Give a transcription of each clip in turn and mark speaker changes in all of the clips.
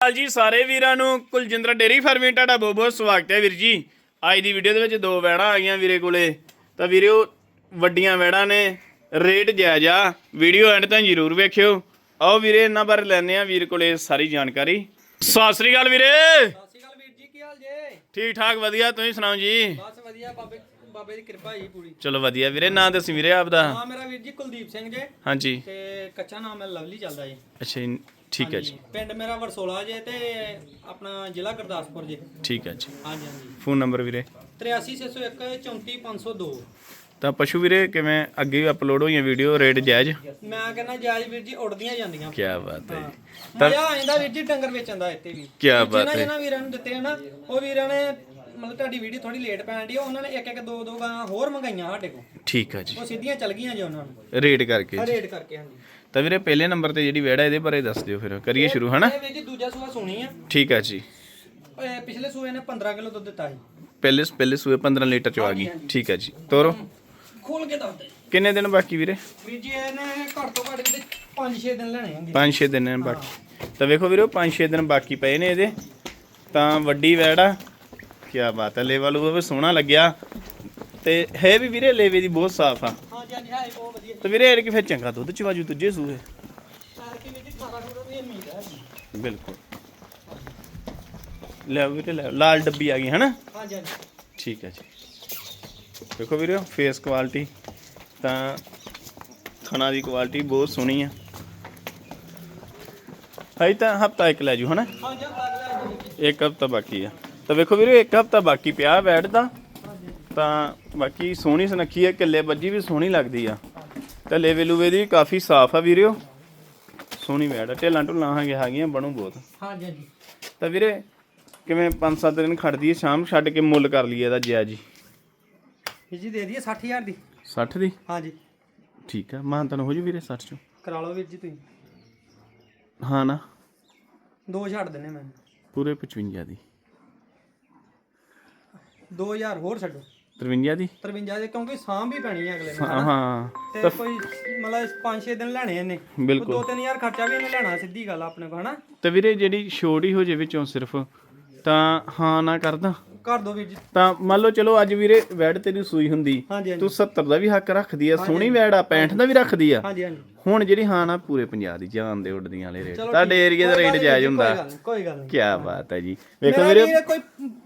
Speaker 1: ਹਾਲ ਜੀ ਸਾਰੇ ਵੀਰਾਂ ਨੂੰ। ਕੁਲਜਿੰਦਰ ਡੇਰੀ ਫਾਰਮਿੰਗ ਤੁਹਾਡਾ ਬਹੁਤ ਬਹੁਤ ਸਵਾਗਤ ਹੈ ਵੀਰ ਜੀ। ਅੱਜ ਦੀ ਵੀਡੀਓ ਦੇ ਵਿੱਚ ਦੋ ਵੈੜਾਂ ਆ ਗਈਆਂ ਵੀਰੇ ਕੋਲੇ। ਤਾਂ ਵੀਰੇ ਉਹ ਵੱਡੀਆਂ ਵੈੜਾਂ ਨੇ ਰੇਟ ਜਾਇਜ਼ ਆ। ਵੀਡੀਓ ਐਂਡ ਤੱਕ ਜ਼ਰੂਰ ਵੇਖਿਓ। ਆਓ ਵੀਰੇ ਇਹਨਾਂ ਬਾਰੇ ਲੈਣੇ ਆ ਵੀਰ ਕੋਲੇ ਸਾਰੀ ਜਾਣਕਾਰੀ। ਸਤਿ ਸ੍ਰੀ ਅਕਾਲ ਵੀਰੇ।
Speaker 2: ਸਤਿ ਸ਼੍ਰੀ ਅਕਾਲ ਵੀਰ ਜੀ ਕੀ ਹਾਲ ਜੇ?
Speaker 1: ਠੀਕ ਠਾਕ ਵਧੀਆ। ਤੁਸੀਂ ਸੁਣਾਓ ਜੀ?
Speaker 2: ਬਸ ਵਧੀਆ ਬਾਬੇ ਬਾਬੇ ਦੀ ਕਿਰਪਾ ਹੀ ਪੂਰੀ।
Speaker 1: ਚਲੋ ਵਧੀਆ ਵੀਰੇ ਨਾਂ ਦੱਸੀ ਵੀਰੇ ਆਪਦਾ।
Speaker 2: ਨਾਮ ਮੇਰਾ ਵੀਰ ਜੀ ਕੁਲਦੀਪ ਸਿੰਘ ਜੇ।
Speaker 1: ਹਾਂਜੀ।
Speaker 2: ਤੇ ਕੱਚਾ ਨਾਮ ਹੈ ਲਵਲੀ ਚੱਲਦਾ ਜੀ।
Speaker 1: ਅੱਛਾ ਜੀ, ਠੀਕ ਹੈ ਜੀ।
Speaker 2: ਪਿੰਡ ਮੇਰਾ ਵਰਸੋਲਾ ਜੇ ਤੇ ਆਪਣਾ ਜ਼ਿਲ੍ਹਾ ਗੁਰਦਾਸਪੁਰ ਜੇ।
Speaker 1: ਠੀਕ ਹੈ ਜੀ।
Speaker 2: ਹਾਂਜੀ ਹਾਂਜੀ।
Speaker 1: ਫੋਨ ਨੰਬਰ ਵੀਰੇ?
Speaker 2: 83601 34502
Speaker 1: ਤਾਂ ਪਸ਼ੂ ਵੀਰੇ ਕਿਵੇਂ ਅੱਗੇ ਵੀ ਅਪਲੋਡ ਹੋਈਆਂ ਵੀਡੀਓ ਰੇਟ ਜਾਇਜ਼?
Speaker 2: ਮੈਂ ਕਹਿੰਦਾ ਜਾਇਜ਼ ਵੀਰ ਜੀ ਉੜਦੀਆਂ ਜਾਂਦੀਆਂ।
Speaker 1: ਕੀ ਬਾਤ ਹੈ ਜੀ।
Speaker 2: ਮਜ਼ਾ ਆਇੰਦਾ ਵੀਰ ਜੀ ਡੰਗਰ ਵੇਚਣ ਦਾ ਇੱਥੇ ਵੀ।
Speaker 1: ਕਿਆ ਬਾਤ ਹੈ।
Speaker 2: ਜਿਹਨਾਂ ਵੀਰਾਂ ਨੂੰ ਦਿੱਤੇ ਆ ਨਾ ਉਹ ਵੀਰਾਂ ਨੇ ਮਤਲਬ ਤੁਹਾਡੀ ਵੀਡੀਓ ਥੋੜੀ ਲੇਟ ਪੈਣ ਦੀ ਉਹਨਾਂ ਨੇ ਇੱਕ ਇੱਕ ਦੋ ਦੋ ਗਾਂ ਹੋਰ ਮੰਗਾਈਆਂ ਸਾਡੇ ਕੋਲ।
Speaker 1: ਠੀਕ ਹੈ ਜੀ।
Speaker 2: ਉਹ ਸਿੱਧੀਆਂ ਚੱਲ ਗਈਆਂ ਜੀ ਉਹਨਾਂ ਨੂੰ।
Speaker 1: ਰੇਟ ਕਰਕੇ ਜੀ।
Speaker 2: ਰੇਟ ਕਰਕੇ ਹਾਂਜੀ।
Speaker 1: ਤਾਂ ਵੀਰੇ ਪਹਿਲੇ ਨੰਬਰ ਤੇ ਜਿਹੜੀ ਵੈੜ ਹੈ ਇਹਦੇ ਬਾਰੇ ਦੱਸ ਦਿਓ ਫਿਰ ਕਰੀਏ ਸ਼ੁਰੂ ਹਨਾ?
Speaker 2: ਇਹ ਵੀਰ ਜੀ ਦੂਜਾ ਸੂਆ ਸੁਣੀ ਆ।
Speaker 1: ਠੀਕ ਹੈ ਜੀ।
Speaker 2: ਇਹ ਪਿਛਲੇ ਸੂਏ ਨੇ 15 ਕਿਲੋ ਦੁੱਧ ਦਿੱਤਾ ਸੀ।
Speaker 1: ਪਹਿਲੇ ਪਹਿਲੇ ਸੂਏ 15 ਲੀਟਰ ਚ ਆ ਗਈ। ਠੀਕ ਹੈ ਜੀ। ਤੋਰੋ।
Speaker 2: ਖੋਲ ਕੇ ਦੱਸ ਦੇ।
Speaker 1: ਕਿੰਨੇ ਦਿਨ ਬਾਕੀ ਵੀਰੇ?
Speaker 2: ਵੀਰ ਜੀ ਇਹਨੇ ਘੱਟ ਤੋਂ ਘੱਟ ਕਿਤੇ 5-6 ਦਿਨ ਲੈਣੇ ਹੋਣਗੇ।
Speaker 1: 5-6 ਦਿਨ ਨੇ ਬਾਕੀ। ਤਾਂ ਵੇਖੋ ਵੀਰੇ 5-6 ਦਿਨ ਬਾਕੀ ਪਏ ਨੇ ਇਹਦੇ। ਤਾਂ ਵੱਡੀ ਵੈੜ ਆ ਕੀ ਬਾਤ ਹੈ ਲੇਵਲ ਉਹ ਵੀ ਸੋਹਣਾ ਲੱਗਿਆ। ਤੇ ਹੈ ਵੀ ਵੀਰੇ ਲੇਵੇ ਦੀ ਬਹੁਤ ਸਾਫ਼ ਆ।
Speaker 2: ਹਾਂਜੀ ਹਾਂਜੀ ਹੈ ਬਹੁਤ ਵਧੀਆ।
Speaker 1: ਤੇ ਵੀਰੇ ਇਹ ਕਿ ਫਿਰ ਚੰਗਾ ਦੁੱਧ ਚ ਵਾਜੂ ਦੂਜੇ ਸੂਏ।
Speaker 2: ਸਾਰ ਕੀ ਵੀਰ ਜੀ 18 ਕਿਲੋ ਦੀ ਉਮੀਦ ਹੈ
Speaker 1: ਬਿਲਕੁਲ। ਲੈ ਵੀਰੇ ਲੈ ਲਾਲ ਡੱਬੀ ਆ ਗਈ ਹਨਾ?
Speaker 2: ਹਾਂਜੀ ਹਾਂਜੀ।
Speaker 1: ਠੀਕ ਹੈ ਜੀ। ਦੇਖੋ ਵੀਰੇ ਫੇਸ ਕੁਆਲਿਟੀ ਤਾਂ ਖਾਣਾ ਦੀ ਕੁਆਲਿਟੀ ਬਹੁਤ ਸੋਹਣੀ ਆ। ਹਾਈ ਤਾਂ ਹਫਤਾ ਇੱਕ ਲੈ ਜੂ ਹਨਾ?
Speaker 2: ਹਾਂਜੀ
Speaker 1: ਇੱਕ ਹਫਤਾ ਬਾਕੀ ਆ। ਤਾਂ ਵੇਖੋ ਵੀਰੇ ਇੱਕ ਹਫਤਾ ਬਾਕੀ ਪਿਆ ਬੈਠ ਦਾ। ਤਾਂ ਬਾਕੀ ਸੋਹਣੀ ਸੁਨੱਖੀ ਆ ਕਿੱਲੇ ਬੱਜੀ ਵੀ ਸੋਹਣੀ ਲੱਗਦੀ ਆ। ਤੇ ਲੇਵੇ ਲੂਵੇ ਦੀ ਕਾਫੀ ਸਾਫ਼ ਆ ਵੀਰਿਓ। ਸੋਹਣੀ ਬੈਠ ਆ ਢੇਲਾਂ ਢੁੱਲਾਂ ਹੈਗੇ ਹੈਗੀਆਂ ਬਣੂ ਬਹੁਤ।
Speaker 2: ਹਾਂਜੀ ਹਾਂਜੀ।
Speaker 1: ਤਾਂ ਵੀਰੇ ਕਿਵੇਂ 5-7 ਦਿਨ ਖੜਦੀ ਹੈ ਸ਼ਾਮ ਛੱਡ ਕੇ ਮੁੱਲ ਕਰ ਲਈਏ ਇਹਦਾ ਜਿਆ ਜੀ
Speaker 2: ਵੀਰ ਜੀ ਦੇ ਦਈਏ 60000 ਦੀ?
Speaker 1: 60 ਦੀ?
Speaker 2: ਹਾਂਜੀ।
Speaker 1: ਠੀਕ ਆ ਮਾਨ ਤਾਂ ਹੋ ਜੂ ਵੀਰੇ 60 ਚੋਂ?
Speaker 2: ਕਰਾ ਲਓ ਵੀਰ ਜੀ ਤੁਸੀਂ।
Speaker 1: ਹਾਂ ਨਾ।
Speaker 2: ਦੋ ਛੱਡ ਦਿੰਨੇ ਮੈਂ
Speaker 1: ਪੂਰੇ 55 ਦੀ।
Speaker 2: 2000 ਹੋਰ ਛੱਡੋ।
Speaker 1: 53 ਦੀ?
Speaker 2: 53 ਦੇ ਕਿਉਂਕਿ ਸਾਂਭ ਵੀ ਪੈਣੀ ਹੈ ਅਗਲੇ ਨੂੰ
Speaker 1: ਹਾਂ ਹਾਂ।
Speaker 2: ਤੇ ਕੋਈ ਮਤਲਬ 5-6 ਦਿਨ ਲੈਣੇ ਇਹਨੇ।
Speaker 1: ਬਿਲਕੁਲ।
Speaker 2: 2-3000 ਖਰਚਾ ਵੀ ਇਹਨੇ ਲੈਣਾ ਸਿੱਧੀ ਗੱਲ ਆਪਣੇ ਕੋਲ ਹਨਾ?
Speaker 1: ਤੇ ਵੀਰੇ ਜਿਹੜੀ ਛੋਟੀ ਹੋ ਜੇ ਵਿੱਚੋਂ ਸਿਰਫ ਤਾਂ ਹਾਂ ਨਾ ਕਰਦਾ
Speaker 2: ਕਰ ਦੋ ਵੀਰ ਜੀ।
Speaker 1: ਤਾਂ ਮੰਨ ਲਓ ਚਲੋ ਅੱਜ ਵੀਰੇ ਵੈੜ ਤੇਰੀ ਸੂਈ ਹੁੰਦੀ। ਤੂੰ 70 ਦਾ ਵੀ ਹੱਕ ਰੱਖਦੀ ਆ ਸੋਹਣੀ ਵੈੜ ਆ 65 ਦਾ ਵੀ ਰੱਖਦੀ ਆ।
Speaker 2: ਹਾਂਜੀ ਹਾਂਜੀ।
Speaker 1: ਹੁਣ ਜਿਹੜੀ ਹਾਂ ਨਾ ਪੂਰੇ 50 ਦੀ ਜਾਨ ਦੇ ਉੱਡਦੀਆਂ ਵਾਲੇ ਰੇਟ। ਤੁਹਾਡੇ ਏਰੀਆ ਦਾ ਰੇਟ ਜਾਇਜ਼ ਹੁੰਦਾ।
Speaker 2: ਕੋਈ ਗੱਲ ਨਹੀਂ
Speaker 1: ਕੀ ਬਾਤ ਹੈ ਜੀ। ਵੇਖੋ ਵੀਰ
Speaker 2: ਕੋਈ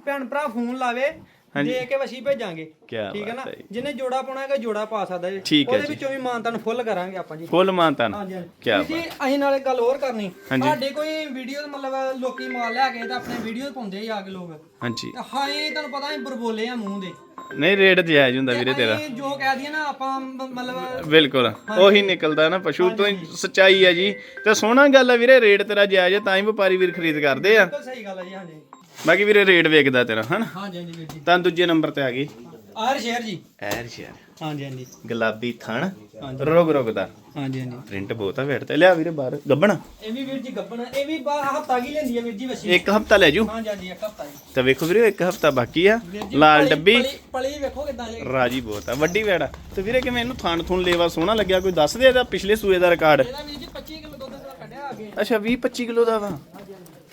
Speaker 2: ਭੈਣ ਭਰਾ ਫੋਨ ਲਾਵੇ ਦੇ ਕੇ ਵਸੀ ਭੇਜਾਂਗੇ
Speaker 1: ਕਿਆ
Speaker 2: ਠੀਕ ਹੈ ਨਾ?
Speaker 1: ਹੈ।
Speaker 2: ਜਿਹਨੇ ਜੋੜਾ ਪਾਉਣਾ ਹੈਗਾ ਜੋੜਾ ਪਾ ਸਕਦਾ ਜੀ।
Speaker 1: ਹੈ
Speaker 2: ਉਹਦੇ ਵਿੱਚੋਂ ਵੀ ਮਾਨਤਾ ਨੂੰ ਫੁੱਲ ਕਰਾਂਗੇ ਆਪਾਂ ਜੀ।
Speaker 1: ਫੁੱਲ ਮਾਨਤਨ
Speaker 2: ਹਾਂਜੀ
Speaker 1: ਕਿਆ
Speaker 2: ਜੀ ਅਸੀਂ ਨਾਲੇ ਗੱਲ ਹੋਰ ਕਰਨੀ। ਸਾਡੇ ਕੋਈ ਵੀਡੀਓ ਮਤਲਬ ਲੋਕੀ ਮਾਲ ਲੈ ਕੇ ਤਾਂ ਆਪਣੇ ਵੀਡੀਓ ਪਾਉਂਦੇ ਆ ਕੇ ਲੋਕ।
Speaker 1: ਹਾਂਜੀ।
Speaker 2: ਤੇ ਹਾਏ ਤੁਹਾਨੂੰ ਪਤਾ ਅਸੀਂ ਬਰਬੋਲੇ ਆ ਮੂੰਹ ਦੇ।
Speaker 1: ਨਹੀਂ ਰੇਟ ਜਾਇਜ਼ ਹੁੰਦਾ ਵੀਰੇ ਤੇਰਾ।
Speaker 2: ਜੋ ਕਹਿ ਦਈਏ ਨਾ ਆਪਾਂ ਮਤਲਬ
Speaker 1: ਬਿਲਕੁਲ। ਉਹੀ ਨਿਕਲਦਾ ਨਾ ਪਸ਼ੂ ਤੋਂ ਹੀ ਸੱਚਾਈ ਹੈ ਜੀ। ਤੇ ਸੋਹਣਾ ਗੱਲ ਹੈ ਵੀਰੇ ਰੇਟ ਤੇਰਾ ਜਾਇਜ਼ ਹੈ ਤਾਂ ਹੀ ਵਪਾਰੀ ਵੀਰ ਖਰੀਦ ਕਰਦੇ ਆ।
Speaker 2: ਬਿਲਕੁਲ ਸਹੀ ਗੱਲ ਹੈ ਜੀ ਹਾਂਜੀ।
Speaker 1: ਬਾਕੀ ਵੀਰੇ ਰੇਟ ਵੇਖਦਾ ਤੇਰਾ ਹਨਾ?
Speaker 2: ਹਾਂਜੀ ਹਾਂਜੀ ਵੀਰ ਜੀ।
Speaker 1: ਤਾਂ ਦੂਜੇ ਨੰਬਰ ਤੇ ਆ ਗਈ।
Speaker 2: ਆਰ ਸ਼ੇਰ ਜੀ।
Speaker 1: ਐਰ ਸ਼ੇਰ
Speaker 2: ਹਾਂਜੀ ਹਾਂਜੀ।
Speaker 1: ਗੁਲਾਬੀ ਥਣ।
Speaker 2: ਹਾਂਜੀ।
Speaker 1: ਰੋਗ ਰੋਗ ਦਾ।
Speaker 2: ਹਾਂਜੀ ਹਾਂਜੀ।
Speaker 1: ਪ੍ਰਿੰਟ ਬਹੁਤ ਆ ਵੇਟ ਤੇ। ਲਿਆ ਵੀਰੇ ਬਾਹਰ ਗੱਬਣ।
Speaker 2: ਇਹ ਵੀ ਵੀਰ ਜੀ ਗੱਬਣ ਇਹ ਵੀ ਹਫਤਾ ਕੀ ਲੈਂਦੀ ਹੈ ਵੀਰ ਜੀ ਵਸੀ
Speaker 1: ਇੱਕ ਹਫਤਾ ਲੈ ਜੂ।
Speaker 2: ਹਾਂਜੀ ਹਾਂਜੀ ਇੱਕ ਹਫਤਾ ਜੀ।
Speaker 1: ਤਾਂ ਵੇਖੋ ਵੀਰੇ ਇੱਕ ਹਫਤਾ ਬਾਕੀ ਆ।
Speaker 2: ਵੀਰ ਜੀ,
Speaker 1: ਲਾਲ
Speaker 2: ਪਲੀ-
Speaker 1: ਡੱਬੀ।
Speaker 2: ਪਲੀ- ਪਲੀ ਵੇਖੋ ਕਿਦਾਂ ਜੇ
Speaker 1: ਰਾਜੀ ਬਹੁਤ ਆ। ਵੱਡੀ ਵੇੜਾ ਤੇ ਵੀਰੇ ਕਿਵੇਂ ਇਹਨੂੰ ਥਣ ਥੁਣ ਲੇਵਾ ਸੋਹਣਾ ਲੱਗਿਆ? ਕੋਈ ਦੱਸ ਦੇ ਇਹਦਾ ਪਿਛਲੇ ਸੂਏ ਦਾ ਰਿਕਾਰਡ?
Speaker 2: ਇਹਦਾ ਵੀਰ ਜੀ 25 ਕਿਲੋ ਦੁੱਧ ਦਾ ਕੱਢਿਆ ਅੱਗੇ
Speaker 1: ਅੱਛਾ 20 25 ਕਿਲੋ ਦਾ ਵਾ।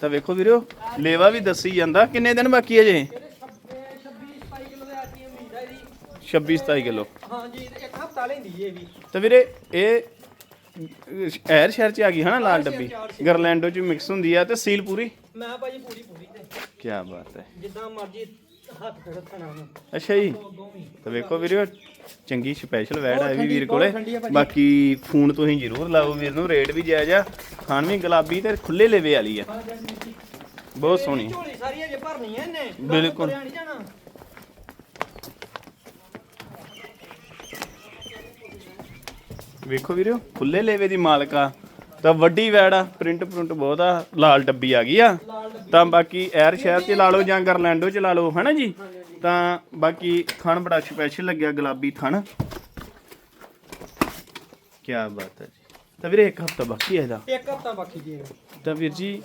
Speaker 1: ਤਾਂ ਵੇਖੋ ਵੀਰੋ ਲੇਵਾ ਵੀ ਦੱਸੀ ਜਾਂਦਾ। ਕਿੰਨੇ ਦਿਨ ਬਾਕੀ ਹੈ ਜੇ?
Speaker 2: ਇਹਦੇ 26 27 ਕਿਲੋ। ਦੇ ਆਟੀ ਉਮੀਦ ਹੈ ਜੀ
Speaker 1: 26 27 ਕਿਲੋ
Speaker 2: ਹਾਂਜੀ ਤੇ ਇੱਕ ਹਫਤਾ ਲੈਂਦੀ ਜੀ ਇਹ ਵੀ।
Speaker 1: ਤਾਂ ਵੀਰੇ ਇਹ ਐਰ ਸ਼ਹਿਰ ਚ ਆ ਗਈ ਹਨਾ ਲਾਲ ਡੱਬੀ? ਗਰਲੈਂਡੋ ਚ ਮਿਕਸ ਹੁੰਦੀ ਆ ਤੇ ਸੀਲ ਪੂਰੀ?
Speaker 2: ਮੈਂ ਭਾਜੀ ਪੂਰੀ ਪੂਰੀ ਤੇ।
Speaker 1: ਕੀ ਬਾਤ ਹੈ।
Speaker 2: ਜਿੱਦਾਂ ਮਰਜ਼ੀ ਹੱਥ ਨੂੰ
Speaker 1: ਅੱਛਾ ਜੀ। ਤਾਂ ਵੇਖੋ ਵੀਰੇ ਚੰਗੀ ਸਪੈਸ਼ਲ ਵੈੜ ਆ ਵੀ ਵੀਰ ਕੋਲੇ। ਬਾਕੀ ਫੋਨ ਤੁਸੀਂ ਜ਼ਰੂਰ ਲਾਓ ਵੀਰ ਨੂੰ ਰੇਟ ਵੀ ਜਾਇਜ਼ ਆ। ਖਾਣ ਵੀ ਗੁਲਾਬੀ ਤੇ ਖੁੱਲੇ ਲੇਵੇ ਵਾਲੀ ਆ। ਬਹੁਤ ਸੋਹਣੀ।
Speaker 2: ਝੋਲੀ ਸਾਰੀ ਅਜੇ ਭਰਨੀ ਹੈ ਇਹਨੇ।
Speaker 1: ਬਿਲਕੁਲ।
Speaker 2: ਜਾਣਾ।
Speaker 1: ਵੇਖੋ ਵੀਰੋ ਖੁੱਲੇ ਲੇਵੇ ਦੀ ਮਾਲਕ ਤਾਂ ਵੱਡੀ ਵੈੜ ਆ ਪ੍ਰਿੰਟ ਪ੍ਰਿੰਟ ਬਹੁਤ ਆ ਲਾਲ ਡੱਬੀ ਆ ਗਈ ਆ। ਤਾਂ ਬਾਕੀ ਐਰ ਸ਼ਹਿਰ ਚ ਲਾ ਲਓ ਜਾਂ ਗਰਲੈਂਡੋ ਚ ਲਾ ਲਓ ਹਨਾ ਜੀ? ਤਾਂ ਬਾਕੀ ਥਣ ਬੜਾ ਸਪੈਸ਼ਲ ਲੱਗਿਆ ਗੁਲਾਬੀ ਥਣ। ਕੀ ਬਾਤ ਹੈ ਜੀ। ਤਾਂ ਵੀਰੇ ਇੱਕ ਹਫਤਾ ਬਾਕੀ ਹੈ ਇਹਦਾ।
Speaker 2: ਇੱਕ ਹਫਤਾ ਬਾਕੀ ਜੀ।
Speaker 1: ਤਾਂ ਵੀਰ ਜੀ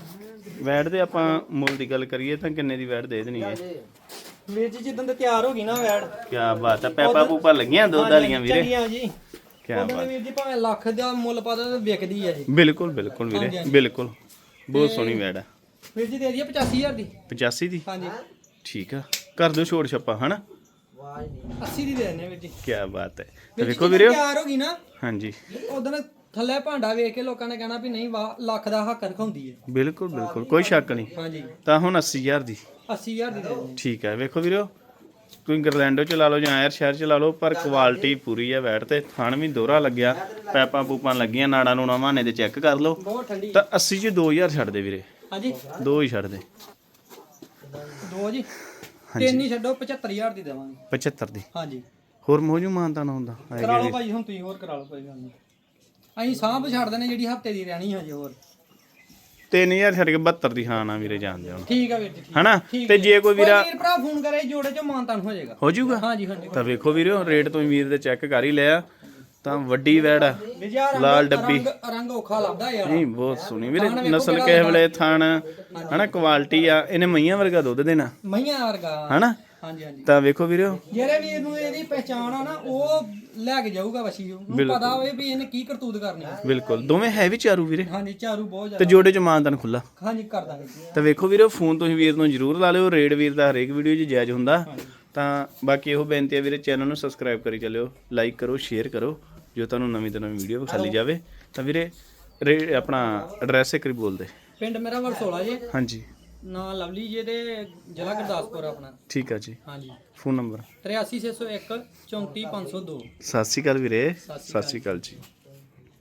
Speaker 1: ਵੈੜ ਦੇ ਆਪਾਂ ਮੁੱਲ ਦੀ ਗੱਲ ਕਰੀਏ ਤਾਂ ਕਿੰਨੇ ਦੀ ਵੈੜ ਦੇ ਦੇਣੀ ਹੈ?
Speaker 2: ਵੀਰ ਜੀ ਜਿੱਦਾਂ ਤੇ ਤਿਆਰ ਹੋ ਗਈ ਨਾ ਵੈੜ
Speaker 1: ਕੀ ਬਾਤ ਹੈ ਪੈਪਾ ਪੂਪਾ ਲੱਗੀਆਂ ਦੁੱਧ ਵਾਲੀਆਂ ਵੀਰੇ।
Speaker 2: ਚੰਗੀਆਂ ਜੀ।
Speaker 1: ਕੀ ਬਾਤ।
Speaker 2: ਵੀਰ ਜੀ ਭਾਵੇਂ ਲੱਖ ਦਾ ਮੁੱਲ ਪਾ ਦੋ ਵਿਕਦੀ ਹੈ ਜੀ।
Speaker 1: ਬਿਲਕੁਲ ਬਿਲਕੁਲ ਵੀਰੇ ਬਿਲਕੁਲ। ਬਹੁਤ ਸੋਹਣੀ ਵੈੜ ਹੈ।
Speaker 2: ਵੀਰ ਜੀ ਦੇ ਦਈਏ 85000 ਦੀ।
Speaker 1: 85 ਦੀ?
Speaker 2: ਹਾਂਜੀ।
Speaker 1: ਠੀਕ ਆ। ਕਰ ਦਿਓ ਛੋੜ ਛੱਪਾ ਹਨਾ?
Speaker 2: 80 ਦੀ ਦੇ ਦਿੰਦੇ ਵੀਰ ਜੀ।
Speaker 1: ਕੀ ਬਾਤ ਹੈ। ਤੇ
Speaker 2: ਵੀਰ
Speaker 1: ਵੇਖੋ ਵੀਰਿਓ।
Speaker 2: ਤਿਆਰ ਹੋ ਗਈ ਨਾ
Speaker 1: ਹਾਂਜੀ।
Speaker 2: ਉਦੋਂ ਥੱਲੇ ਭਾਂਡਾ ਵੇਖ ਕੇ ਲੋਕਾਂ ਨੇ ਕਹਿਣਾ ਵੀ ਨਹੀਂ ਵਾਹ ਲੱਖ ਦਾ ਹੱਕ ਰਖਾਉਂਦੀ ਹੈ
Speaker 1: ਬਿਲਕੁਲ ਬਿਲਕੁਲ ਕੋਈ ਸ਼ੱਕ ਨਹੀਂ।
Speaker 2: ਹਾਂਜੀ।
Speaker 1: ਤਾਂ ਹੁਣ 80000 ਦੀ।
Speaker 2: 80000 ਦੀ ਦੇ ਦਿੰਦੇ
Speaker 1: ਠੀਕ ਹੈ ਵੇਖੋ ਵੀਰੋ ਕੋਈ ਗਰਲੈਂਡੋ ਚ ਲਾ ਲਓ ਜਾਂ 에ਅਰ ਸ਼ਹਿਰ ਚ ਲਾ ਲਓ ਪਰ ਕੁਆਲਿਟੀ ਪੂਰੀ ਹੈ ਵੈਟ ਤੇ ਥਣ ਵੀ ਦੋਹਰਾ ਲੱਗਿਆ ਪੈਪਾਂ ਪੂਪਾਂ ਲੱਗੀਆਂ ਨਾੜਾਂ ਨੂੰ ਮਾਨੇ ਦੇ ਚੈੱਕ ਕਰ ਲਓ।
Speaker 2: ਬਹੁਤ ਠੰਡੀ।
Speaker 1: ਤਾਂ 80 ਚ 2000 ਛੱਡ ਦੇ ਵੀਰੇ।
Speaker 2: ਹਾਂਜੀ।
Speaker 1: ਦੋ ਹੀ ਛੱਡ ਦੇ।
Speaker 2: ਦੋ ਜੀ। ਤਿੰਨ ਹੀ ਛੱਡੋ 75000 ਦੀ ਦੇਵਾਂਗੇ।
Speaker 1: 75 ਦੀ।
Speaker 2: ਹਾਂਜੀ।
Speaker 1: ਹੋਰ ਮੋਜੂ ਮਾਨਤਾ ਨਾ ਹੁੰਦਾ
Speaker 2: ਕਰਾ ਲਓ ਭਾਈ ਹੁਣ ਤੁਸੀਂ ਹੋਰ ਕਰਾ ਲਓ ਕੋਈ ਗੱਲ ਨਹੀਂ। ਅਸੀਂ ਸਾਂਭ ਛੱਡ ਦੇਣੇ ਜਿਹੜੀ ਹਫ਼ਤੇ ਦੀ ਰਹਿਣੀ ਹਜੇ ਹੋਰ।
Speaker 1: 3000 ਛੱਡ ਕੇ 72 ਦੀ ਹਾਂ ਨਾ ਵੀਰੇ ਜਾਣਦੇ ਹੁਣ।
Speaker 2: ਠੀਕ ਆ ਵੀਰ ਜੀ ਠੀਕ।
Speaker 1: ਹਨਾ?
Speaker 2: ਠੀਕ
Speaker 1: ਤੇ ਜੇ ਕੋਈ ਵੀਰਾ
Speaker 2: ਵੀਰ ਭਰਾ ਫੋਨ ਕਰੇ ਜੋੜੇ ਚ ਮਾਨਤਾਨ ਹੋ ਜਾਏਗਾ।
Speaker 1: ਹੋ ਜਾਊਗਾ?
Speaker 2: ਹਾਂਜੀ ਹਾਂਜੀ
Speaker 1: ਤਾਂ ਵੇਖੋ ਵੀਰੋ ਰੇਟ ਤੋਂ ਵੀਰ ਦੇ ਚੈੱਕ ਕਰ ਹੀ ਲਿਆ ਤਾਂ ਵੱਡੀ ਵੈੜ ਆ। ਲਾਲ ਡੱਬੀ।
Speaker 2: ਰੰਗ ਰੰਗ ਔਖਾ ਲੱਭਦਾ ਯਾਰ।
Speaker 1: ਨਹੀਂ ਬਹੁਤ ਸੋਹਣੀ। ਵੀਰੇ ਨਸਲ ਕਿਸੇ ਵੇਲੇ ਥਣ ਹਨਾ ਕੁਆਲਿਟੀ ਆ। ਇਹਨੇ ਮਈਆਂ ਵਰਗਾ ਦੁੱਧ ਦੇਣਾ।
Speaker 2: ਮਈਆਂ ਵਰਗਾ।
Speaker 1: ਹਨਾ?
Speaker 2: ਹਾਂਜੀ ਹਾਂਜੀ।
Speaker 1: ਤਾਂ ਵੇਖੋ ਵੀਰੋ।
Speaker 2: ਜਿਹੜੇ ਵੀਰ ਨੂੰ ਇਹਦੀ ਪਹਿਚਾਣ ਆ ਨਾ ਉਹ ਲੈ ਕੇ ਜਾਊਗਾ ਵਸ਼ੀ ਨੂੰ। ਪਤਾ ਹੋਵੇ ਵੀ ਇਹਨੇ ਕੀ ਕਰਤੂਤ ਕਰਨੀ ਆ।
Speaker 1: ਬਿਲਕੁਲ। ਦੋਵੇਂ ਹੈ ਵੀ ਚਾਰੂ ਵੀਰੇ।
Speaker 2: ਹਾਂਜੀ ਝਾਰੂ ਬਹੁਤ
Speaker 1: ਤੇ
Speaker 2: ਜ਼ਿਆਦਾ
Speaker 1: ਜੋੜੇ ਚ ਮਾਨਤਨ ਖੁੱਲਾ
Speaker 2: ਹਾਂਜੀ ਕਰ ਦਾਂਗੇ ਜੀ।
Speaker 1: ਤਾਂ ਵੇਖੋ ਵੀਰੋ ਫੋਨ ਤੁਸੀਂ ਵੀਰ ਨੂੰ ਜਰੂਰ ਲਾ ਲਿਓ। ਰੇਡ ਵੀਰ ਦਾ ਹਰੇਕ ਵੀਡੀਓ 'ਚ ਜਾਇਜ਼ ਹੁੰਦਾ। ਤਾਂ ਬਾਕੀ ਇਹੋ ਬੇਨਤੀ ਹੈ ਵੀਰੇ ਚੈਨਲ ਨੂੰ ਸਬਸਕ੍ਰਾਈਬ ਕਰੀ ਚੱਲਿਓ। ਲਾਈਕ ਕਰੋ ਸ਼ੇਅਰ ਕਰੋ। ਜੋ ਤੁਹਾਨੂੰ ਨਵੀਂ ਤੋਂ ਨਵੀਂ ਵੀਡੀਓ ਵਿਖਾਲੀ ਜਾਵੇ। ਤਾਂ ਵੀਰੇ ਰੇ ਆਪਣਾ ਐਡਰੈਸ ਇੱਕ ਵਾਰੀ ਬੋਲ ਦੇ।
Speaker 2: ਪਿੰਡ ਮੇਰਾ ਵਰਸੋਲਾ ਜੀ।
Speaker 1: ਹਾਂਜੀ।
Speaker 2: ਨਾਂ ਲਵਲੀ ਜੀ ਦੇ ਜ਼ਿਲ੍ਹਾ ਗੁਰਦਾਸਪੁਰ ਆਪਣਾ।
Speaker 1: ਠੀਕ ਆ ਜੀ।
Speaker 2: ਹਾਂਜੀ।
Speaker 1: Phone number?
Speaker 2: 83601 34502
Speaker 1: ਸਤਿ ਸ਼੍ਰੀ ਅਕਾਲ ਵੀਰੇ।
Speaker 2: ਸਤਿ
Speaker 1: ਸਤਿ ਸ਼੍ਰੀ ਅਕਾਲ ਜੀ।